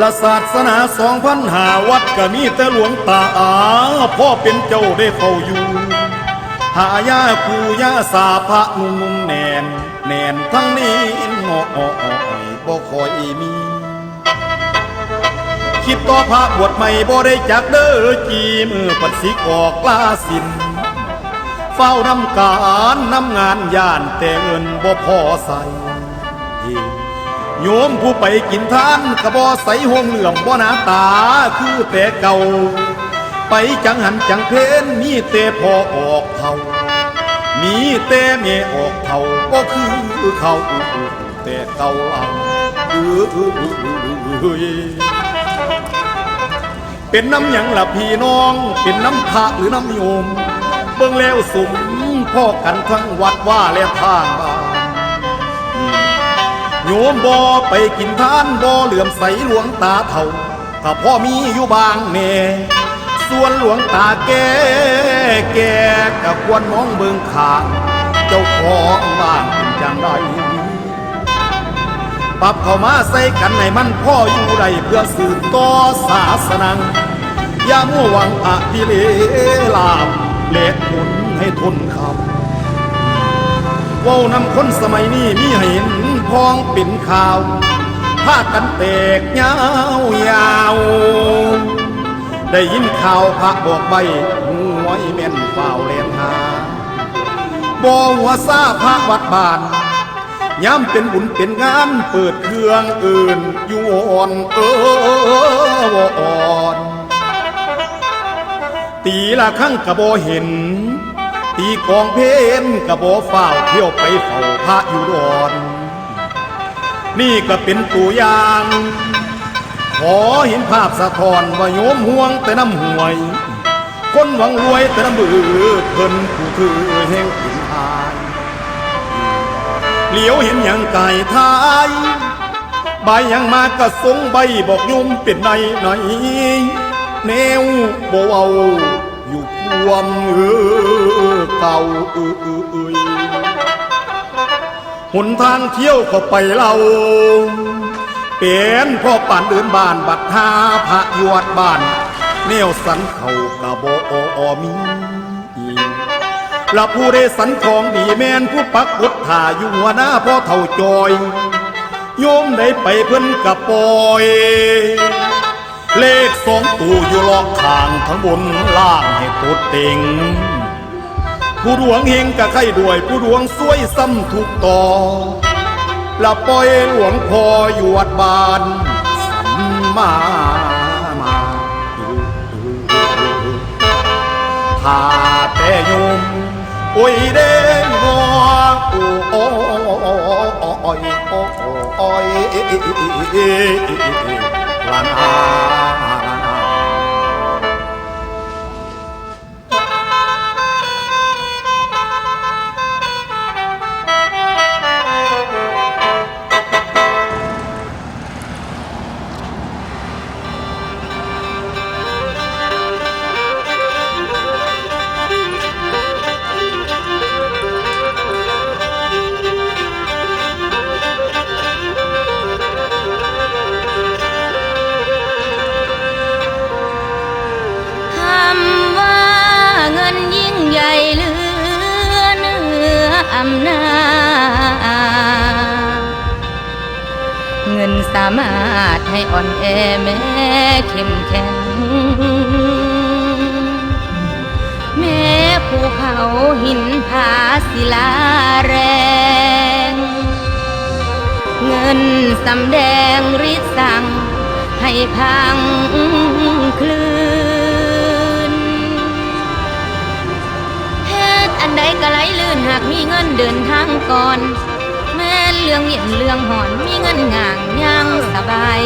ละศาสนาสองพันหาวัดก็มีแต่หลวงตาอาพ่อเป็นเจ้าได้เฝ้าอยู่ หายาคูยาสาพระนุ่มแนนแนนทั้งนี้งออ้อยบ่คอยมี คิดต่อพระบวชใหม่บ่ได้จักเด้อจีมือปัดสิกอกลาสิน เฝ้านำการนำงานย่านแต่เงินบ่พอใส่ โยมผู้ไปกินทานกระบอใสห่วงเหลื่อมบ่หนาตาคือแต่เก่า ไปจังหันจังเพนมีแต่พอออกเท่ามีแต่เมออกเท่าก็คือเขาแต่เก่าเอาเป็นน้ำหยังล่ะพี่น้อง เป็นน้ำพระหรือน้ำโยม เบิ่งแล้วสมพ่อกันทั้งวัดว่าและทางบ้าน โยมบ่ไปกินทานบ่เหลื่อมใสหลวงตาเท่าถ้าพ่อมีอยู่บางแน่ส่วนหลวงตาแก่แก่ก็ควรมองเบิ่งข้าง เจ้าของบ้านเป็นจังไดปรับเข้ามาใส่กันให้มันพ่ออยู่ได้เพื่อสืบต่อศาสนาอย่ามัวหวังอดิเลลาบเละหมุนให้ทนคำเว้านำคนสมัยนี้มีให้เห็น พองเป็นข่าวพากันแตกยาวยาว ได้ยินข่าวพระบอกใบหวยแม่นเฝ้าแลนหาบ่หัวซาพระวัดบ้านย้ำเป็นบุญเป็นงานเปิดเครื่องอื่นอยู่อ่อนเออวอ่อนตีละครั้งกะโบเห็น ตีกองเพนกะโบเฝ้าเที่ยวไปเฝ้าพระอยู่ดอน นี่ก็เป็นตัวอย่าง ขอเห็นภาพสะท้อนว่าโยมห่วงแต่น้ำห่วย คนหวังรวยแต่น้ำมือเพิ่นผู้ถือแห่งกินทายเหลียวเห็นอย่างไก่ทายใบยังมากระสงใบบอกโยมเป็นในไหนแนวบ่เอาอยู่ความเออเก่าเออเออ หนทางเที่ยวเข้าไปเราเป็นพ่อป่านเดินบ้านบัดหาพระยวดบ้านแนวสันเขากะบ่ออมีละผู้ได้สันของดีแมนผู้ปักพุทธาอยู่หัวหน้าพ่อเท่าจอย โยมได้ไปเพิ่นกะปอย เลขสองตูอยู่ลอกข้างทั้งบนล่างให้ตดเต็ง ผู้ดวงเฮงกะไข่ด้วย ผู้ดวงสวยซ้ำถูกต่อละปล่อยหลวงพ่ออยู่วัดบานสัมมามาถ้าแต่โยมโอ้ยเด้งอโอ้ยโอ้ยโอ้ยโอ้ยลานา สามารถให้อ่อนแอแม้เข้มแข็ง แม้ภูเขาหินผาศิลาแรง เงินสำแดงฤทธิ์สั่งให้พังคลื่นเฮ็ดอันใดก็ไหลลื่นหากมีเงินเดินทางก่อน เรื่องเย็นเรื่องหอนมีเงินง่างยังสบาย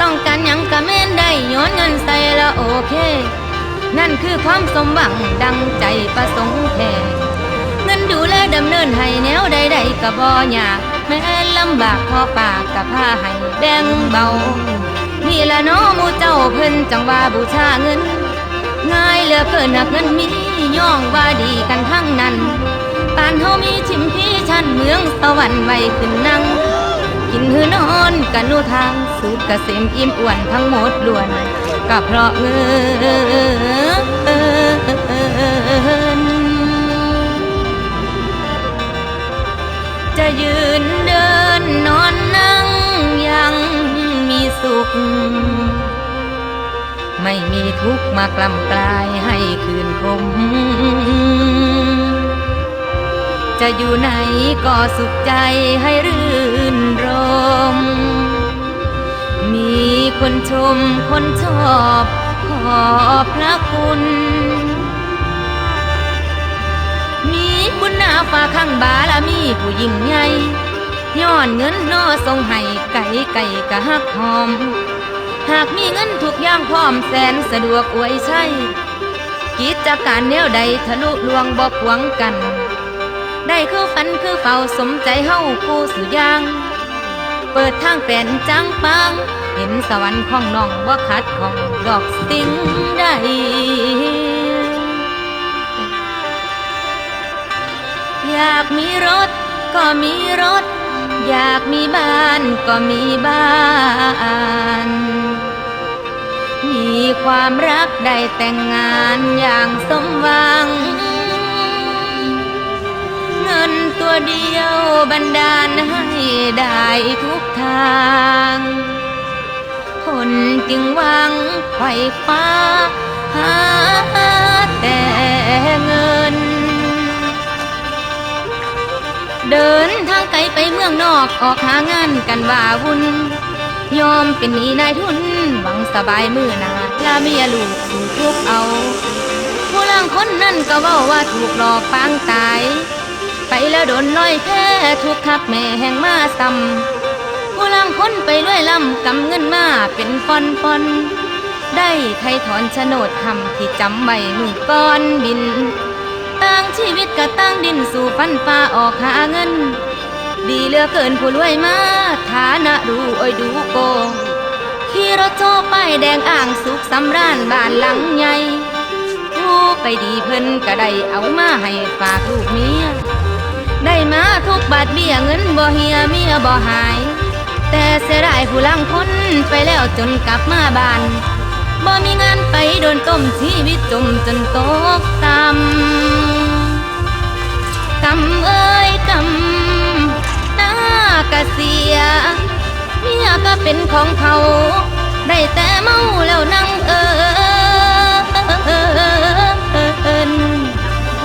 ต้องการยังก็แม่นได้ย้อนเงินใส่ละโอเค นั่นคือความสมหวังดังใจประสงค์แท้เงินดูแลดำเนินให้แนวใดๆก็บ่ยากแม้ลำบากพอปากกับผ้าให้แบ่งเบานี่ละน้อมูเจ้าเพิ่นจังว่าบูชาเงิน ง่ายเหลือเกินนักเงินมีย่องว่าดีกันทั้งนั้น ปานเฮามีชิมพี่ชั้นเมืองสวรรค์ไว้ขึ้นนั่ง กินหือนอนกันนูทางสุดกเกษมอิ่มอ้วนทั้งหมดล้วนก็เพราะเงินจะยืนเดินนอนนั่งยังมีสุข ไม่มีทุกข์มากล่ำกลายให้คืนคม จะอยู่ไหนก็สุขใจให้รื่นรม มีคนชมคนชอบขอบพระคุณ มีบุญหนาฟ้าข้างบารมีผู้ยิ่งใหญ่ย้อนเงินนอทรงให้ไก่ไก่กะฮักหอม หากมีเงินทุกอย่างพร้อมแสนสะดวกอวยใช้กิจการแนวใดทะลุลวงบอกหวงกัน ได้คือฝันคือเฝ้าสมใจเฮาคู่สุยาง เปิดทางแปลนจังปัง เห็นสวรรค์ของน้องบ่ขัดของดอกสิ่งใดอยากมีรถก็มีรถ อยากมีบ้านก็มีบ้าน มีความรักได้แต่งงานอย่างสมหวัง เงินตัวเดียวบันดาลให้ได้ทุกทาง คนจึงหวังไขว่คว้าหาแต่เงิน เดินทางไกลไปเมืองนอกออกหางานกันว่าวุ่นยอมเป็นหนี้นายทุน หวังสบายมือหนาลาเมียลูกสู่ทุกเอา ผู้ล่างคนนั่นก็เว้าว่าถูกหลอกปางตาย แล้วโดนลอยแพ้ถูกทับแม่แห่งมาซ้ำผู้ล่างคนไปรวยล่ำกำเงินมาเป็นฟอนฟอนได้ไทยถอนโฉนดคำที่จำไว้มือก่อนบินต่างชีวิตก็ตั้งดินสู่ฟันฟ้าออกหาเงิน ดีเหลือเกินผู้รวยมาฐานะดูอ้ยดูโกงขี่รถโชว์ป้ายแดงอ่างสุขสำราญบ้านหลังใหญ่ผู้ไปดีเพิ่นก็ได้เอามาให้ฝากลูกเมีย ได้มาทุกบาทเบี้ยเงินบ่เฮียเมียบ่หาย แต่เสียดายผู้ลังพ้นไปแล้วจนกลับมาบ้านบ่มีงานไปโดนต้มชีวิตจมจนตกต่ำต่ำเอ้ยต่ำหน้ากะเสียเมียก็เป็นของเขา ได้แต่เมาแล้วนั่งเออ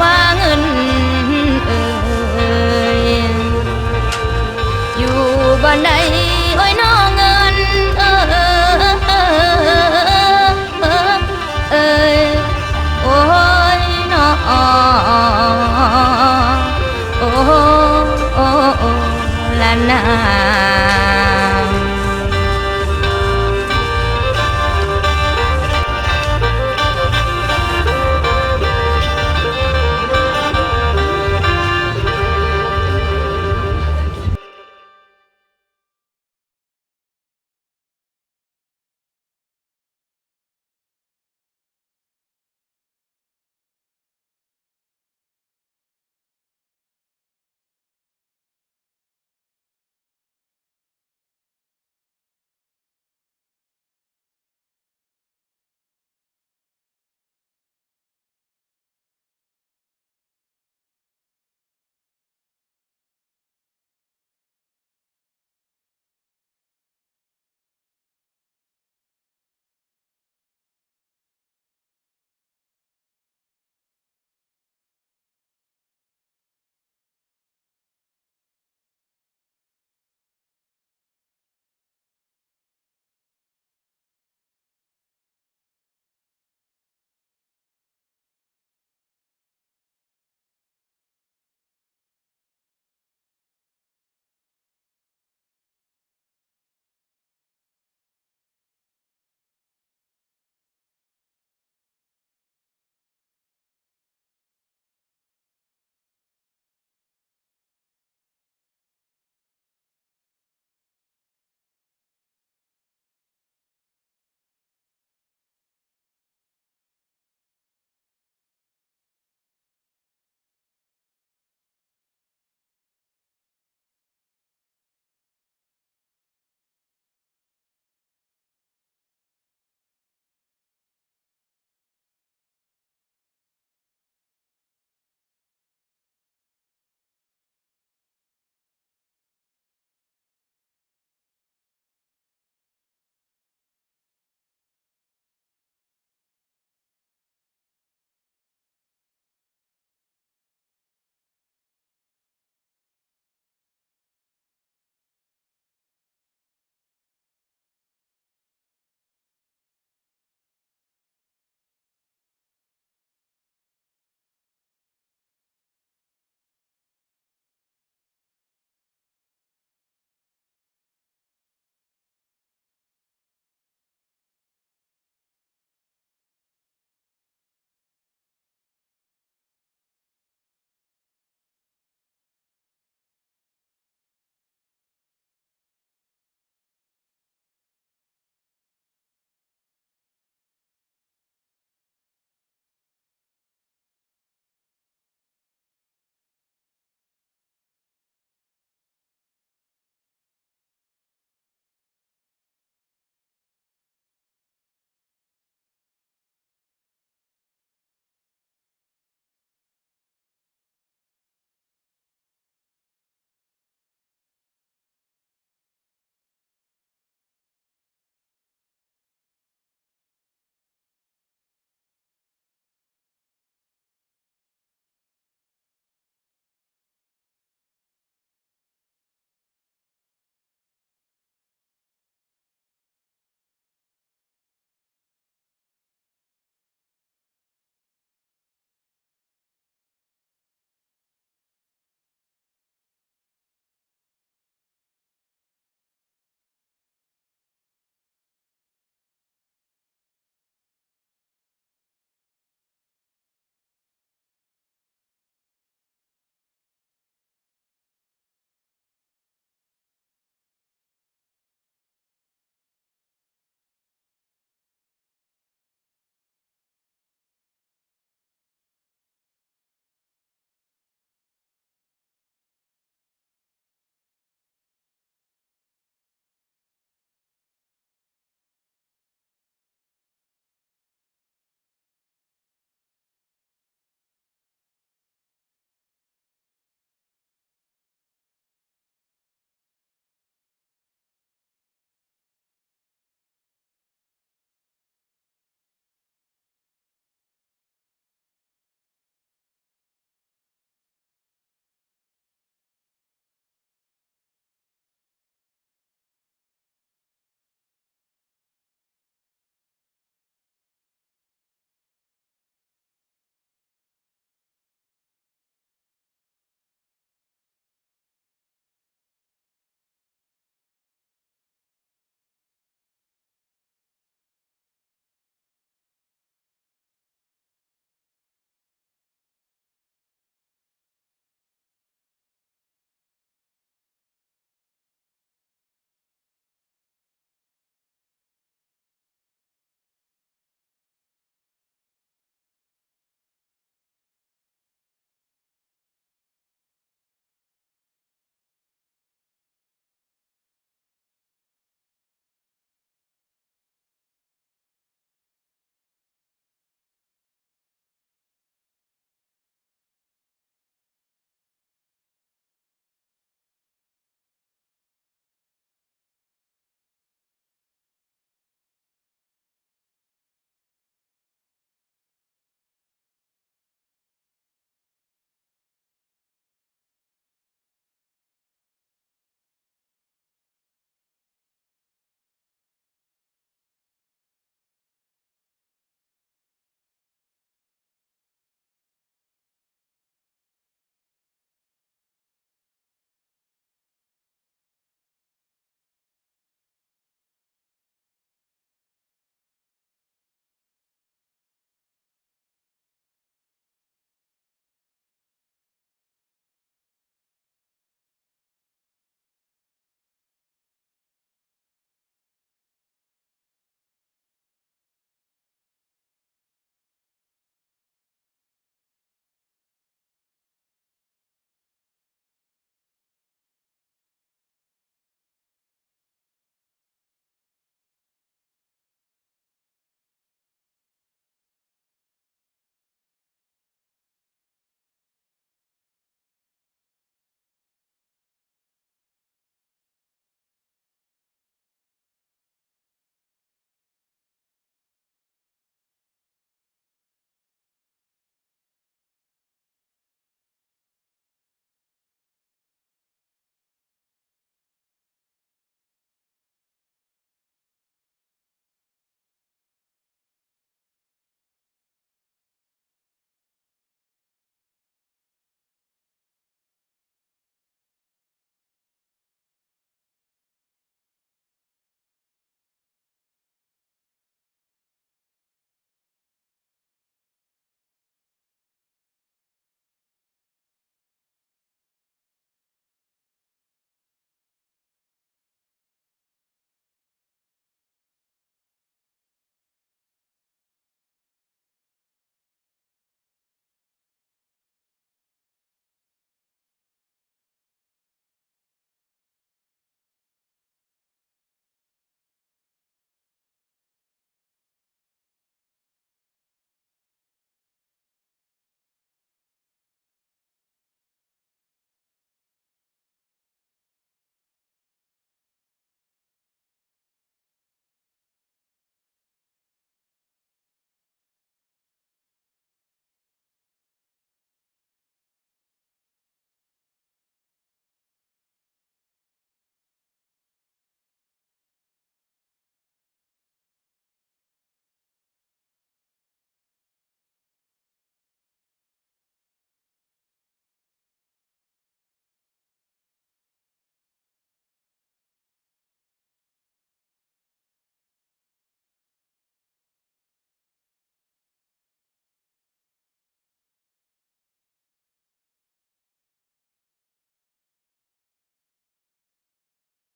ว่าเงิน নাই